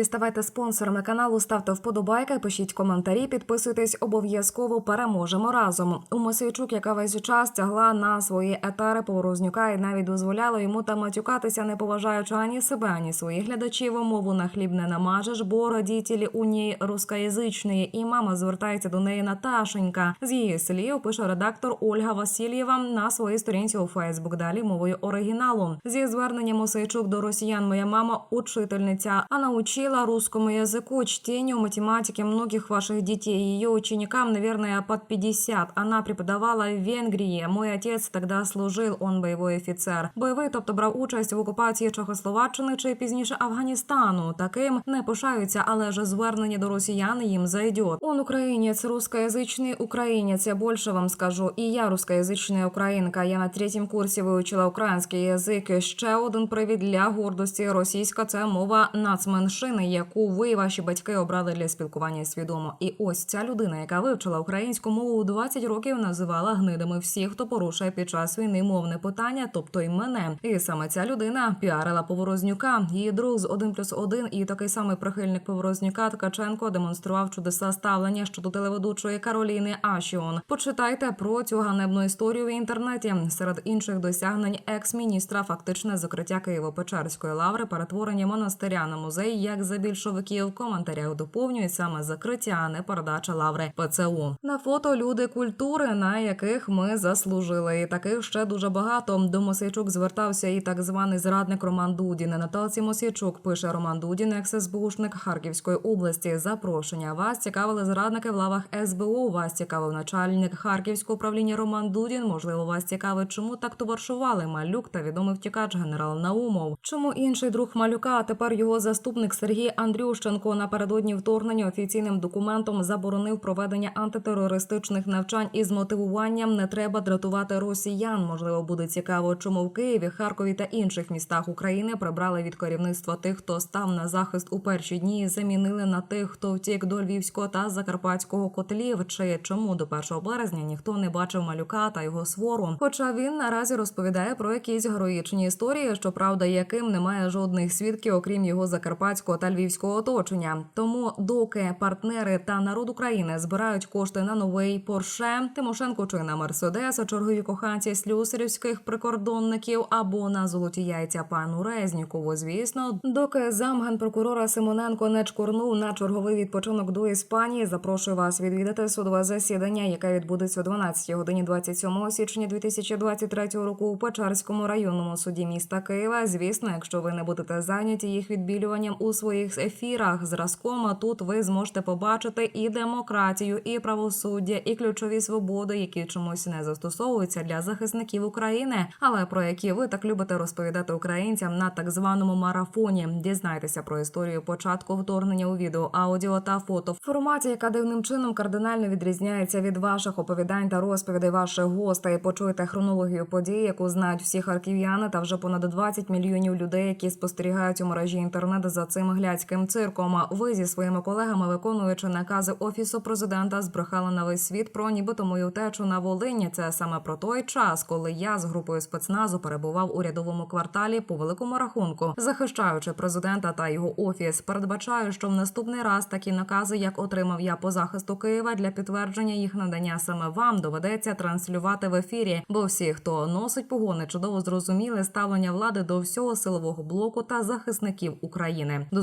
друзі, ставайте спонсорами каналу, ставте вподобайки, пишіть коментарі, підписуйтесь обов'язково. Переможемо разом. У Мосійчук, яка весь час тягла на свої етери Поворознюка і навіть дозволяла йому там матюкатися, не поважаючи ані себе, ані своїх глядачів. Мову на хліб не намажеш, бо родителі у ній рускоязичні, і мама звертається до неї Наташенька. З її слів пише редактор Ольга Васильєва на своїй сторінці у Фейсбук. Далі мовою оригіналу. Зі зверненням Мосейчук до росіян. Моя мама учительниця. Она учила русскому языку, чтению, математике многих ваших детей. Ее ученикам, наверное, под 50. Она преподавала в Венгрії. Мой отець тогда служив, он бойовий офіцер. Бойовий, тобто брав участь в окупації Чехословаччини чи пізніше Афганістану. Таким не пишаються, але ж звернення до росіян їм зайдет. Он українець, русскоязичний українець. Я більше вам скажу. І я русскоязична українка. Я на третьому курсі вивчила український язик. Ще один привід для гордості. Російська це мова нацменшини, яку ви, і ваші батьки, обрали для спілкування свідомо. І ось ця людина, яка вивчила українську мову у 20 років, називала гнидами всіх, хто порушує під час війни мовне питання, тобто й мене. І саме ця людина піарила Поворознюка. Її друг з 1 плюс 1 і такий самий прихильник Поворознюка Ткаченко демонстрував чудеса ставлення щодо телеведучої Кароліни Ашіон. Почитайте про цю ганебну історію в інтернеті. Серед інших досягнень екс-міністра фактичне закриття Києво-Печерської лаври, перетворення монастиря на музей, як за більшовиків. Коментарях доповнюють саме закриття, а не передача лаври ПЦУ. На фото люди культури, на яких ми заслужили. І таких ще дуже багато. До Мосейчук звертався і так званий зрадник Роман Дудін. Наталці Мосійчук пише Роман Дудін, екс-СБУшник Харківської області. Запрошення вас цікавили зрадники в лавах СБУ. Вас цікавив начальник Харківського управління Роман Дудін. Можливо, вас цікавить, чому так товаришували Малюк та відомий втікач генерал Наумов. Чому інший друг Малюка, а тепер його заступник Сергій Андрющенко напередодні вторгнення офіційним документом заборонив проведення антитерористичних навчань із мотивуванням не треба дратувати росіян. Можливо, буде цікаво, чому в Києві, Харкові та інших містах України прибрали від керівництва тих, хто став на захист у перші дні, і замінили на тих, хто втік до Львівського та Закарпатського котлів. Чи чому до 1 березня ніхто не бачив малюка та його свору? Хоча він наразі розповідає про якісь героїчні історії, щоправда, яким немає жодних свідків, окрім його закарпатського та львівського оточення. Тому, доки партнери та народ України збирають кошти на новий Порше, Тимошенко чи на Мерседес, чергові коханці слюсарівських прикордонників або на золоті яйця пану Резнікову. Звісно, доки замгенпрокурора Симоненко не чкурнув на черговий відпочинок до Іспанії, запрошую вас відвідати судове засідання, яке відбудеться о 12 годині 27 січня 2023 року у Печерському районному суді міста Києва. Звісно, якщо ви не будете зайняті їх відбілюванням у своїх ефірах зразком, тут ви зможете побачити і демократію, і правосуддя, і ключові свободи, які чомусь не застосовуються для захисників України, але про які ви так любите розповідати українцям на так званому марафоні. Дізнайтеся про історію початку вторгнення у відео, аудіо та фото в форматі, яка дивним чином кардинально відрізняється від ваших оповідань та розповідей ваших гостей. Почуєте хронологію подій, яку знають всі харків'яни, та вже понад 20 мільйонів людей, які спостерігають у мережі інтернет за цим глядським цирком. Ви зі своїми колегами, виконуючи накази офісу президента, збрехали на весь світ про нібито мою втечу на Волині. Це саме про той час, коли я з групою спецназу перебував у рядовому кварталі по великому рахунку, захищаючи президента та його офіс. Передбачаю, що в наступний раз такі накази, як отримав я по захисту Києва, для підтвердження їх надання саме вам доведеться транслювати в ефірі. Бо всі, хто носить погони, чудово зрозуміли ставлення влади до всього силового блоку та захисників України. До